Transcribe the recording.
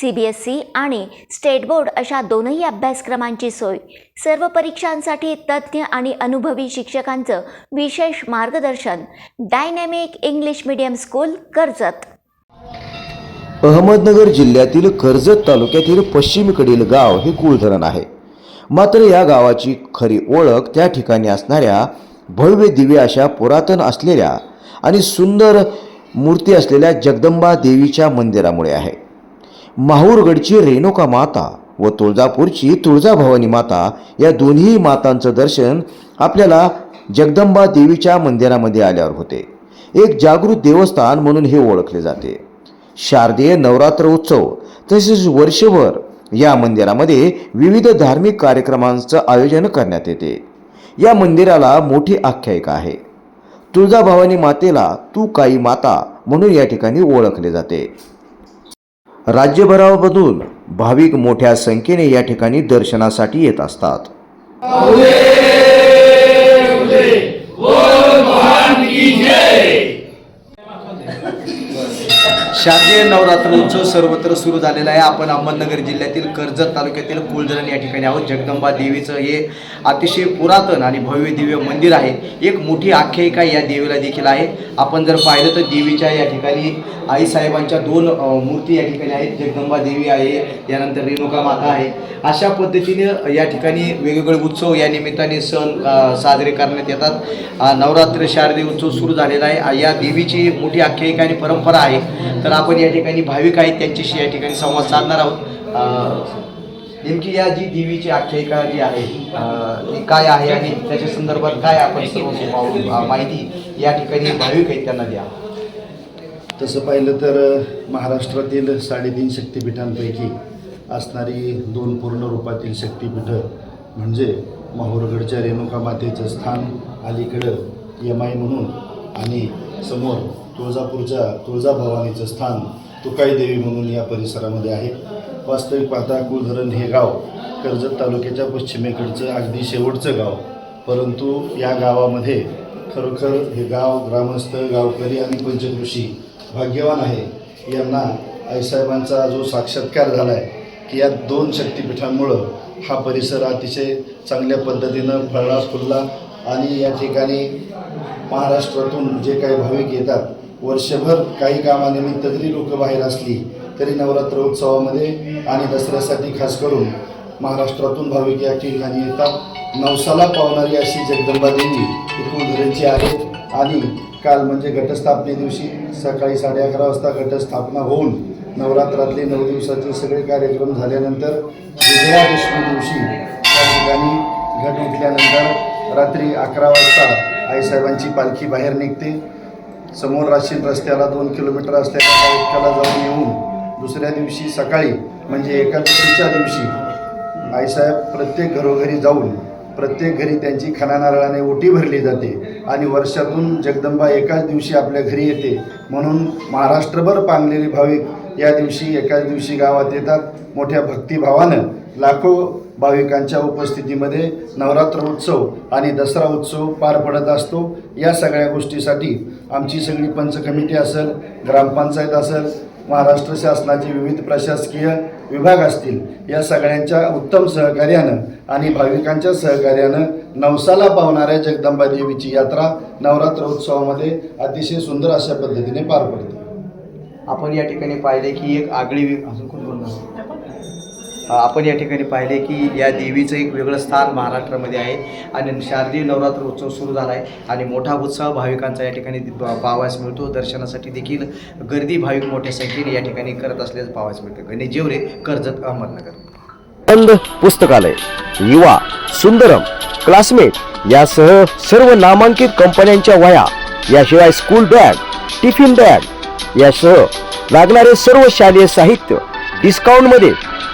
C B S C आणि state board अशा दोनही अभ्यासक्रमांची सोय. सर्व परीक्षांसाठी तज्ज्ञ आणि अनुभवी शिक्षकांचं विशेष मार्गदर्शन dynamic English medium school Karjat. Ahmednagar जिल्ह्यातील कर्जत तालुक्यातील पश्चिमेकडील गाव हे कुळधरण आहे. मात्र या गावाची खरी ओळख त्या ठिकाणी असणाऱ्या भव्य दिव्य अशा पुरातन असलेल्या आणि सुंदर मूर्ती असलेल्या जगदंबा देवीच्या मंदिरामुळे आहे. माहूरगडची रेणुका माता व तुळजापूरची तुळजाभवानी माता या दोन्ही मातांचं दर्शन आपल्याला जगदंबा देवीच्या मंदिरामध्ये आल्यावर होते. एक जागृत देवस्थान म्हणून हे ओळखले जाते. शारदीय नवरात्र उत्सव तसेच वर्षभर या मंदिरामध्ये विविध धार्मिक कार्यक्रमांचं आयोजन करण्यात येते. या मंदिराला मोठी आख्यायिका आहे. तुळजाभवानी मातेला तू काही माता म्हणून या ठिकाणी ओळखले जाते. राज्यभरामधून भाविक मोठ्या संख्येने या ठिकाणी दर्शनासाठी येत असतात. शारदीय नवरात्र उत्सव सर्वत्र सुरू झालेला आहे. आपण अहमदनगर जिल्ह्यातील कर्जत तालुक्यातील कुलधरण या ठिकाणी आहोत. जगदंबा देवीचं हे अतिशय पुरातन आणि भव्य दिव्य मंदिर आहे. एक मोठी आख्यायिका या देवीला देखील आहे. आपण जर पाहिलं तर देवीच्या या ठिकाणी आईसाहेबांच्या दोन मूर्ती या ठिकाणी आहेत. जगदंबा देवी आहे यानंतर रेणुका माता आहे. अशा पद्धतीने या ठिकाणी वेगवेगळे उत्सव या निमित्ताने सण साजरे करण्यात येतात. नवरात्र शारदीय उत्सव सुरू झालेला आहे. या देवीची मोठी आख्यायिका आणि परंपरा आहे. तर आपण या ठिकाणी भाविक आहेत त्यांच्याशी या ठिकाणी संवाद साधणार आहोत. नेमकी या जी देवीची आख्यायिका जी आहे ती काय आहे आणि त्याच्या संदर्भात काय आपण सर्व माहिती या ठिकाणी भाविक आहेत त्यांना द्या. तसं पाहिलं तर महाराष्ट्रातील साडेतीन शक्तिपीठांपैकी असणारी दोन पूर्ण रूपातील शक्तिपीठं म्हणजे माहूरगडच्या रेणुका मातेचं स्थान अलीकडं यमाई म्हणून आणि समोर तुळजापूरच्या तुळजाभवानीचं स्थान तुकाई देवी म्हणून या परिसरामध्ये आहे. वास्तविक पाहता कुलधरण हे गाव कर्जत तालुक्याच्या पश्चिमेकडचं अगदी शेवटचं गाव. परंतु या गावामध्ये खरोखर हे गाव ग्रामस्थ गावकरी आणि पंचकृषी भाग्यवान आहे. यांना आईसाहेबांचा जो साक्षात्कार झाला आहे की या दोन शक्तिपीठांमुळं हा परिसर अतिशय चांगल्या पद्धतीनं फळला फुलला आणि या ठिकाणी महाराष्ट्रातून जे काही भाविक येतात वर्षभर काही कामानिमित्त जरी लोक बाहेर असली तरी नवरात्र उत्सवामध्ये आणि दसऱ्यासाठी खास करून महाराष्ट्रातून भाविक या ठिकाणी येतात. नवसाला पावणारी अशी जगदंबा देवी ही कुलधरणची आहे आणि काल म्हणजे घटस्थापने दिवशी सकाळी साडे अकरा वाजता घटस्थापना होऊन नवरात्रातले नऊ दिवसाचे सगळे कार्यक्रम झाल्यानंतर विजयादशमी दिवशी त्या ठिकाणी घट उठल्यानंतर रात्री अकरा वाजता आईसाहेबांची पालखी बाहेर निघते. समोर राशीन रस्त्याला दोन किलोमीटर असलेल्या इतक्याला जाऊन येऊन दुसऱ्या दिवशी सकाळी म्हणजे एकादशीच्या दिवशी आईसाहेब प्रत्येक घरोघरी जाऊन प्रत्येक घरी त्यांची खना नारळाने ओटी भरली जाते आणि वर्षातून जगदंबा एकाच दिवशी आपल्या घरी येते. म्हणून महाराष्ट्रभर पांगलेले भाविक या दिवशी एकाच दिवशी गावात येतात. मोठ्या भक्तिभावानं लाखो भाविकांच्या उपस्थितीमध्ये नवरात्र उत्सव आणि दसरा उत्सव पार पडत असतो. या सगळ्या गोष्टीसाठी आमची सगळी पंच कमिटी असेल ग्रामपंचायत असेल महाराष्ट्र शासनाचे विविध प्रशासकीय विभाग असतील या सगळ्यांच्या उत्तम सहकार्यानं आणि भाविकांच्या सहकार्यानं नवसाला पावणाऱ्या जगदंबा देवीची यात्रा नवरात्र उत्सवामध्ये अतिशय सुंदर अशा पद्धतीने पार पडते. आपण या ठिकाणी पाहिले की एक आगळी आपण या ठिकाणी पाहिले की या देवीचं एक वेगळं स्थान महाराष्ट्रामध्ये आहे आणि शारदीय नवरात्र उत्सव सुरू झाला आहे आणि मोठा उत्साह भाविकांचा या ठिकाणी प- पाहावयास मिळतो. दर्शनासाठी देखील गर्दी भाविक मोठ्या संख्येने या ठिकाणी करत असल्याचं पाहावयास मिळतं. गणेश जेवरे कर्जत अहमदनगर. आनंद पुस्तकालय युवा सुंदरम क्लासमेट यासह सर्व नामांकित कंपन्यांच्या वया याशिवाय स्कूल बॅग टिफिन बॅग यासह लागणारे सर्व शालेय साहित्य डिस्काउंटमध्ये